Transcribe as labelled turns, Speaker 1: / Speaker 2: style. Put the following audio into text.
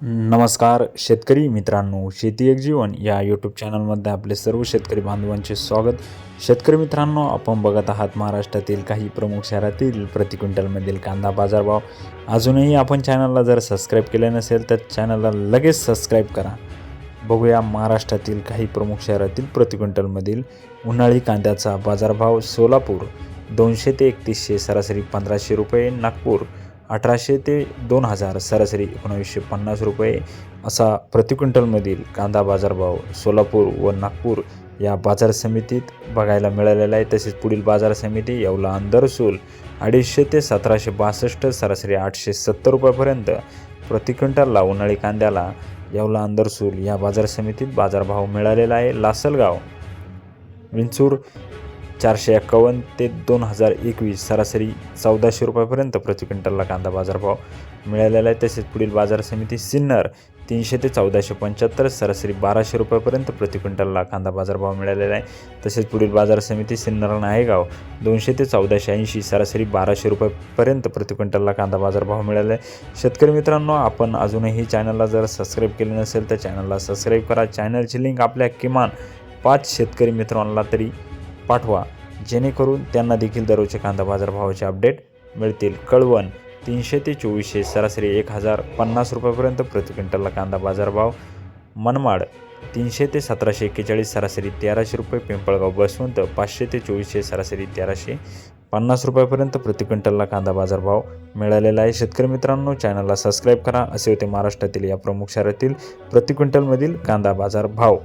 Speaker 1: नमस्कार शेतकरी मित्रांनो शेती एक जीवन या यूट्यूब चॅनलमध्ये आपले सर्व शेतकरी बांधवांचे स्वागत. शेतकरी मित्रांनो आपण बघत आहात महाराष्ट्रातील काही प्रमुख शहरातील प्रति क्विंटलमधील कांदा बाजारभाव. अजूनही आपण चॅनलला जर सबस्क्राईब केले नसेल तर चॅनलला लगेच सबस्क्राईब करा. बघूया महाराष्ट्रातील काही प्रमुख शहरातील प्रति क्विंटलमधील उन्हाळी कांद्याचा बाजारभाव सोलापूर दोनशे ते एकतीसशे सरासरी पंधराशे रुपये नागपूर अठराशे ते दोन हजार सरासरी एकोणावीसशे पन्नास रुपये असा प्रति क्विंटलमधील कांदा बाजारभाव सोलापूर व नागपूर या बाजार समितीत बघायला मिळालेला आहे. तसेच पुढील बाजार समिती येवला अंदरसूल अडीचशे ते सतराशे बासष्ट सरासरी आठशे सत्तर रुपयापर्यंत प्रति क्विंटलला उन्हाळी कांद्याला येवला अंदरसूल या बाजार समितीत बाजारभाव मिळालेला आहे. लासलगाव विंचूर चारशे एक्कावन्न ते दोन हजार एकवीस सरासरी चौदाशे रुपयापर्यंत प्रति क्विंटलला कांदा बाजारभाव मिळालेला आहे. तसेच पुढील बाजार समिती सिन्नर तीनशे ते चौदाशे पंच्याहत्तर सरासरी बाराशे रुपयापर्यंत प्रति क्विंटलला कांदा बाजारभाव मिळालेला आहे. तसेच पुढील बाजार समिती सिन्नर नायगाव दोनशे ते चौदाशे ऐंशी सरासरी बाराशे रुपयापर्यंत प्रति क्विंटलला कांदा बाजारभाव मिळाला आहे. शेतकरी मित्रांनो आपण अजूनही चॅनलला जर सबस्क्राईब केले नसेल तर चॅनलला सबस्क्राईब करा. चॅनलची लिंक आपल्या किमान पाच शेतकरी मित्रांना तरी पाठवा. जेणेकरून त्यांना देखील दररोजचे कांदा बाजारभावाचे अपडेट मिळतील. कळवण तीनशे ते चोवीसशे सरासरी एक हजार पन्नास रुपयापर्यंत प्रति क्विंटलला कांदा बाजारभाव. मनमाड तीनशे ते सतराशे एक्केचाळीस सरासरी तेराशे रुपये. पिंपळगाव बसवंत पाचशे ते चोवीसशे सरासरी तेराशे पन्नास रुपयापर्यंत प्रति क्विंटलला कांदा बाजारभाव मिळालेला आहे. शेतकरी मित्रांनो चॅनलला सबस्क्राईब करा. असे होते महाराष्ट्रातील या प्रमुख शहरातील प्रति क्विंटलमधील कांदा बाजार भाव